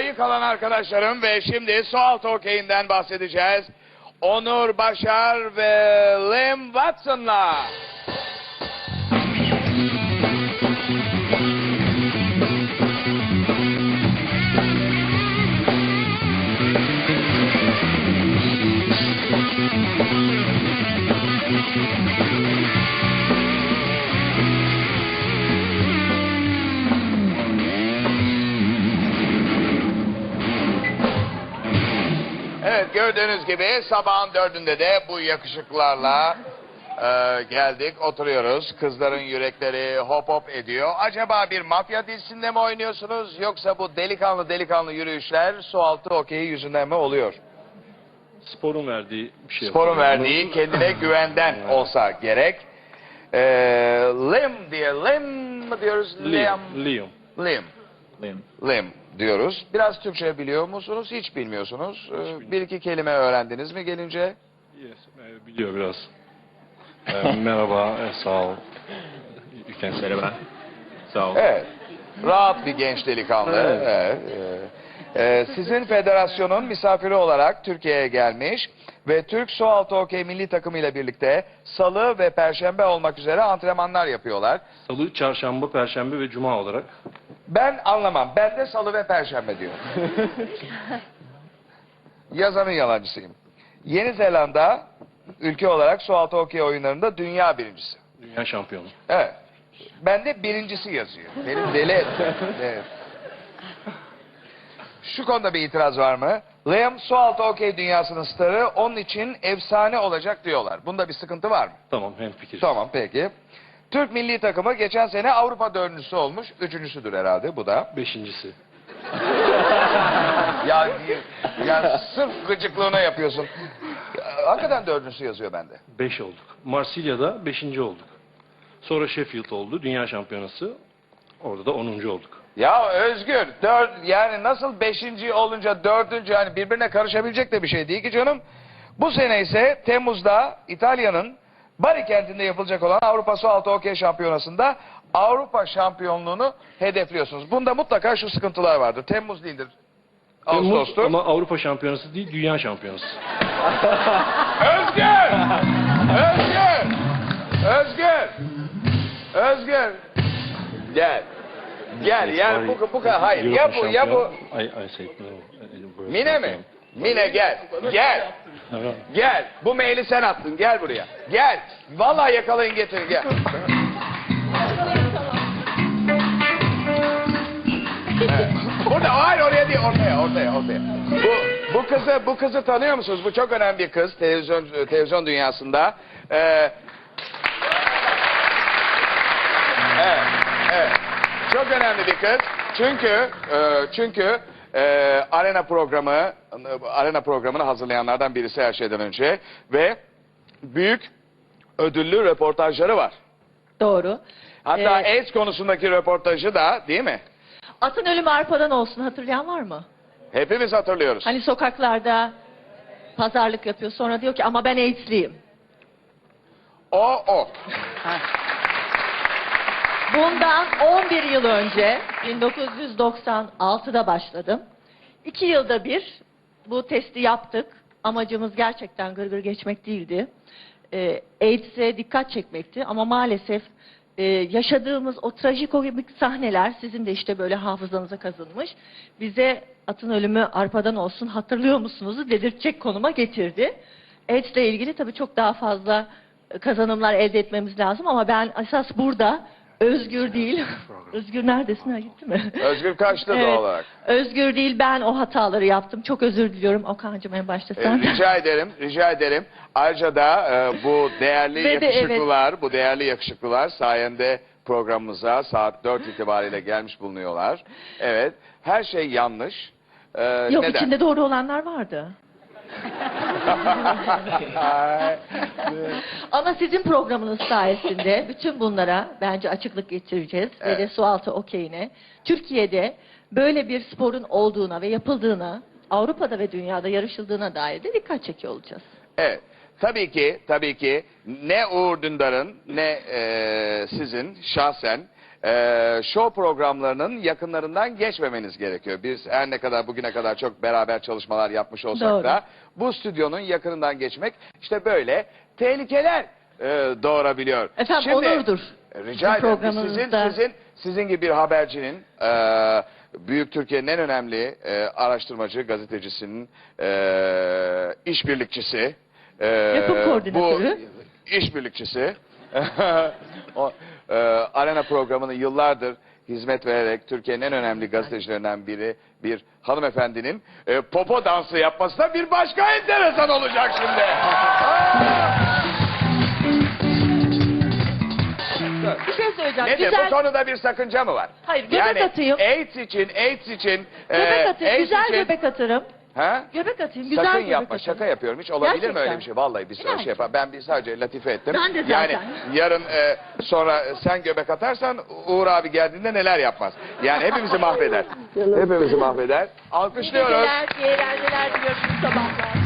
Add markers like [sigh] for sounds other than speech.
iyi kalan arkadaşlarım ve şimdi sualtı okeyinden bahsedeceğiz. Onur Başar ve Lim Watson'la. Evet gördüğünüz gibi sabahın dördünde de bu yakışıklarla e, geldik oturuyoruz. Kızların yürekleri hop hop ediyor. Acaba bir mafya dizisinde mi oynuyorsunuz yoksa bu delikanlı delikanlı yürüyüşler su altı okeyi yüzünden mi oluyor? Sporun verdiği bir şey. Sporun yapıyor. verdiği kendine güvenden olsa gerek. E, lim diye lim mi diyoruz? Liam. Liam. Lim. Liam. Lim diyoruz. Biraz Türkçe biliyor musunuz? Hiç bilmiyorsunuz. Ee, bir iki kelime öğrendiniz mi gelince? Yes, e, biliyor biraz. E, merhaba, e, sağ ol. You can say Merhaba. Sağ ol. Evet. Rahat bir genç delikanlı. Evet. Evet. Ee, sizin federasyonun misafiri olarak Türkiye'ye gelmiş ve Türk Sualtı Okey milli takımı ile birlikte salı ve perşembe olmak üzere antrenmanlar yapıyorlar. Salı, çarşamba, perşembe ve cuma olarak. Ben anlamam. Ben de salı ve perşembe diyor. [laughs] Yazanın yalancısıyım. Yeni Zelanda ülke olarak sualtı okey oyunlarında dünya birincisi. Dünya şampiyonu. Evet. Ben de birincisi yazıyor. Benim deli etti. [laughs] Evet. Şu konuda bir itiraz var mı? Liam sualtı okey dünyasının starı onun için efsane olacak diyorlar. Bunda bir sıkıntı var mı? Tamam, hem fikir. Tamam peki. Türk milli takımı geçen sene Avrupa dördüncüsü olmuş. Üçüncüsüdür herhalde bu da. Beşincisi. [laughs] Ya, ya sırf gıcıklığına yapıyorsun. Ya, Hakikaten dördüncüsü yazıyor bende. Beş olduk. Marsilya'da beşinci olduk. Sonra Sheffield oldu, dünya şampiyonası. Orada da onuncu olduk. Ya Özgür, dört, yani nasıl beşinci olunca dördüncü yani birbirine karışabilecek de bir şey değil ki canım. Bu sene ise Temmuz'da İtalya'nın Bari kentinde yapılacak olan Avrupa Sualtı Okey Şampiyonası'nda Avrupa şampiyonluğunu hedefliyorsunuz. Bunda mutlaka şu sıkıntılar vardır. Temmuz değildir. Temmuz Ağustos'tur. Ama Avrupa şampiyonası değil, dünya şampiyonası. [laughs] Özgür! Özgür! Özgür! Özgür! Gel. Gel yani bu, bu kadar hayır. Ya bu ya bu. Uh, Mine mi? Mine gel. Gel. [laughs] Gel. Bu maili sen attın. Gel buraya. Gel. Vallahi yakalayın getirin gel. Burada hayır oraya değil ortaya ortaya ortaya. Bu bu kızı bu kızı tanıyor musunuz? Bu çok önemli bir kız televizyon televizyon dünyasında. Ee, evet, evet. Çok önemli bir kız. Çünkü e, çünkü e, arena programı arena programını hazırlayanlardan birisi her şeyden önce ve büyük ödüllü röportajları var. Doğru. Hatta Ee, AIDS konusundaki röportajı da değil mi? Atın ölümü arpadan olsun hatırlayan var mı? Hepimiz hatırlıyoruz. Hani sokaklarda pazarlık yapıyor sonra diyor ki ama ben AIDS'liyim. O o. Bundan 11 yıl önce 1996'da başladım. İki yılda bir bu testi yaptık. Amacımız gerçekten gırgır geçmek değildi. Ee, AIDS'e dikkat çekmekti ama maalesef e, yaşadığımız o trajikomik sahneler sizin de işte böyle hafızanıza kazınmış. Bize atın ölümü arpadan olsun hatırlıyor musunuz dedirtecek konuma getirdi. AIDS ile ilgili tabii çok daha fazla kazanımlar elde etmemiz lazım ama ben esas burada özgür değil. [laughs] özgür neredesin? Ha, gitti mi? Özgür kaçtı Evet. doğal olarak. Özgür değil ben o hataları yaptım. Çok özür diliyorum Okan'cığım en başta Ee, sen. rica ederim, rica ederim. Ayrıca da e, bu değerli [laughs] Ve de yakışıklılar, bu değerli yakışıklılar sayende programımıza saat 4 itibariyle gelmiş bulunuyorlar. Evet, her şey yanlış. Ee, Yok neden? içinde doğru olanlar vardı. [laughs] Ama sizin programınız sayesinde bütün bunlara bence açıklık getireceğiz. Ve de Evet. sualtı okeyine. Türkiye'de böyle bir sporun olduğuna ve yapıldığına, Avrupa'da ve dünyada yarışıldığına dair de dikkat çekiyor olacağız. Evet. Tabii ki, tabii ki ne Uğur Dündar'ın ne e, sizin şahsen e, show programlarının yakınlarından geçmemeniz gerekiyor. Biz her ne kadar bugüne kadar çok beraber çalışmalar yapmış olsak Doğru. da bu stüdyonun yakınından geçmek işte böyle tehlikeler e, doğurabiliyor. Efendim, onurdur. Rica Sizin ederim. Sizin, programınızda. sizin, sizin gibi bir habercinin e, büyük Türkiye'nin en önemli e, araştırmacı, gazetecisinin e, işbirlikçisi. e, Yapım koordinatörü. Bu işbirlikçisi. [laughs] o, e, Arena programını yıllardır hizmet vererek Türkiye'nin en önemli gazetecilerinden biri bir hanımefendinin e, popo dansı yapması da bir başka enteresan olacak şimdi. Bir şey söyleyeceğim. Nedir? Güzel, Bu konuda bir sakınca mı var? Hayır, göbek yani, atayım. AIDS için, AIDS için... göbek e, atayım. AIDS Güzel için- göbek atarım. Ha? Göbek atayım. Güzel Sakın göbek yapma, atayım. şaka yapıyorum. Hiç olabilir mi Gerçekten. öyle bir şey? Vallahi biz öyle Yani. şey yapar. Ben bir sadece latife ettim. Ben de Yani zaten. yarın e, sonra sen göbek atarsan Uğur abi geldiğinde neler yapmaz. Yani hepimizi mahveder. [laughs] hepimizi mahveder. İyi Alkışlıyoruz. geceler, iyi eğlenceler diliyorum sabahlar.